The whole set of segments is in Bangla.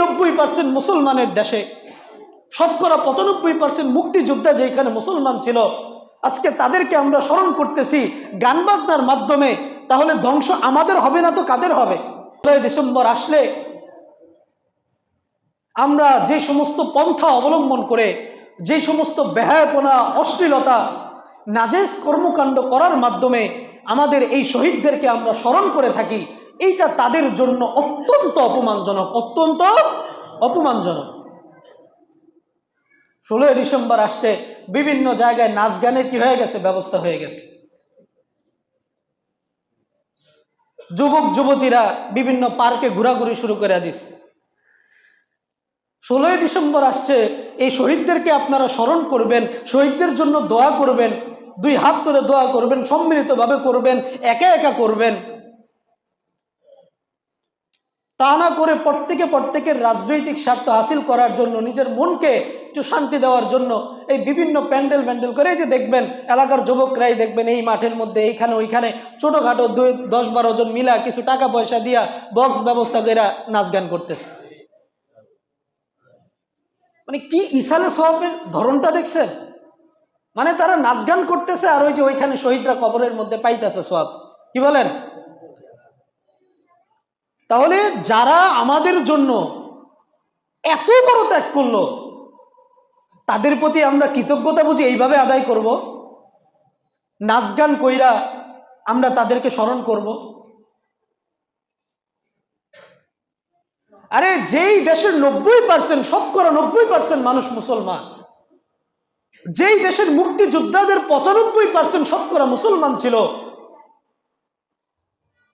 নব্বই পার্সেন্ট মুসলমানের দেশে, শতকরা পঁচানব্বই পার্সেন্ট মুক্তিযোদ্ধা যেখানে মুসলমান ছিল, আজকে তাদেরকে আমরা স্মরণ করতেছি গান বাজনার মাধ্যমে, তাহলে ধ্বংস আমাদের হবে না তো কাদের হবে? ডিসেম্বর আসলে আমরা যে সমস্ত পন্থা অবলম্বন করে, যে সমস্ত ব্যয়াপনা অশ্লীলতা, নাজেজ কর্মকাণ্ড করার মাধ্যমে আমাদের এই শহীদদেরকে আমরা স্মরণ করে থাকি এইটা তাদের জন্য অত্যন্ত অপমানজনক অত্যন্ত অপমানজনক। ষোলোই ডিসেম্বর আসছে, বিভিন্ন জায়গায় নাচ গানের কি হয়ে গেছে? ব্যবস্থা হয়ে গেছে। যুবক, যুবতীরা বিভিন্ন পার্কে ঘোরাঘুরি শুরু করে দিস ষোলোই ডিসেম্বর আসছে, এই শহীদদেরকে আপনারা স্মরণ করবেন, শহীদদের জন্য দোয়া করবেন, দুই হাত ধরে দোয়া করবেন, সম্মিলিতভাবে করবেন, একা একা করবেন। তা না করে প্রত্যেকে প্রত্যেকের রাজনৈতিক স্বার্থ হাসিল করার জন্য, নিজের মনকে একটু শান্তি দেওয়ার জন্য এই বিভিন্ন প্যান্ডেল প্যান্ডেল করে যে দেখবেন, এলাকার যুবকরাই দেখবেন এই মাঠের মধ্যে, এইখানে, ওইখানে ছোটোখাটো দুই, দশ বারো জন মিলা কিছু টাকা পয়সা দিয়া বক্স ব্যবস্থা করে নাচ গান করতেছে। মানে কি ইসালে সবের ধরনটা দেখছেন? মানে তারা নাচ গান করতেছে আর ওই যে ওইখানে শহীদরা কবরের মধ্যে পাইতেছে সব কি বলেন? তাহলে যারা আমাদের জন্য এত বড় ত্যাগ করল, তাদের প্রতি আমরা কৃতজ্ঞতা বুঝি এইভাবে আদায় করব? নাচ গান কইরা আমরা তাদেরকে স্মরণ করব? আরে যেই দেশের নব্বই পার্সেন্ট, শতকরা নব্বই পার্সেন্ট মানুষ মুসলমান, যেই দেশের মুক্তিযোদ্ধাদের পঁচানব্বই পার্সেন্ট শতকরা মুসলমান ছিল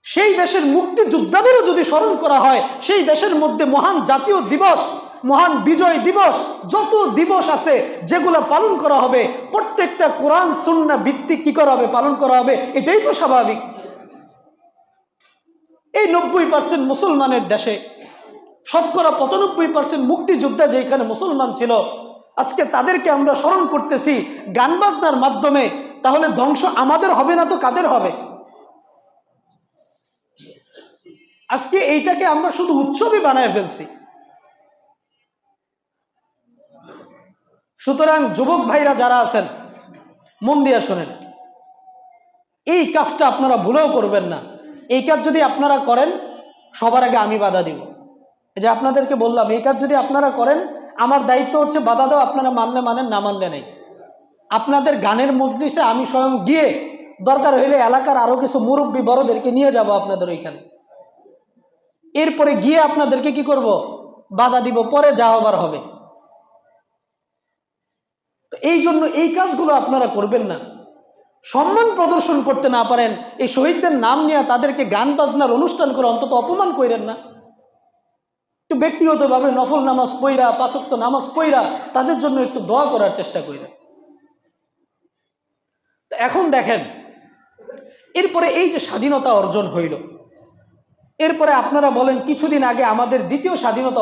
সেই দেশের মুক্তিযোদ্ধাদেরও যদি স্মরণ করা হয়, সেই দেশের মধ্যে মহান জাতীয় দিবস, মহান বিজয় দিবস, যত দিবস আছে যেগুলো পালন করা হবে, প্রত্যেকটা কোরআন সুন্না ভিত্তিক কি করা হবে, পালন করা হবে, এটাই তো স্বাভাবিক। এই নব্বই পার্সেন্ট মুসলমানের দেশে, শতকরা পঁচানব্বই পার্সেন্ট মুক্তিযোদ্ধা যেখানে মুসলমান ছিল, আজকে তাদেরকে আমরা স্মরণ করতেছি গান বাজনার মাধ্যমে, তাহলে ধ্বংস আমাদের হবে না তো কাদের হবে? আজকে এইটাকে আমরা শুধু উৎসবই বানায় ফেলছি। সুতরাং যুবক ভাইরা যারা আছেন, মন দিয়ে শোনেন। এই কাজটা আপনারা ভুলেও করবেন না। এই কাজ যদি আপনারা করেন, সবার আগে আমি বাধা দিব। যে আপনাদেরকে বললাম, এই কাজ যদি আপনারা করেন, আমার দায়িত্ব হচ্ছে বাধা দাও আপনারা মানলে মানেন, না মানলে নেই। আপনাদের গানের মজলিসে আমি স্বয়ং গিয়ে দরকার হইলে এলাকার আরও কিছু মুরব্বী বড়দেরকে নিয়ে যাব আপনাদের ওইখানে। এরপরে গিয়ে আপনাদেরকে কি করব? বাধা দিব, পরে যা হবার হবে। তো এই জন্য এই কাজগুলো আপনারা করবেন না। সম্মান প্রদর্শন করতে না পারেন, এই শহীদদের নাম নিয়ে তাদেরকে গান বাজনার অনুষ্ঠান করে অন্তত অপমান করেন না। একটু ব্যক্তিগতভাবে নফল নামাজ পইরা পাশক্ত নামাজ পইরা তাদের জন্য একটু দোয়া করার চেষ্টা করেন এখন দেখেন, এরপরে এই যে স্বাধীনতা অর্জন হইল এরপরে আপনারা বলেন কিছুদিন আগে আমাদের দ্বিতীয় স্বাধীনতা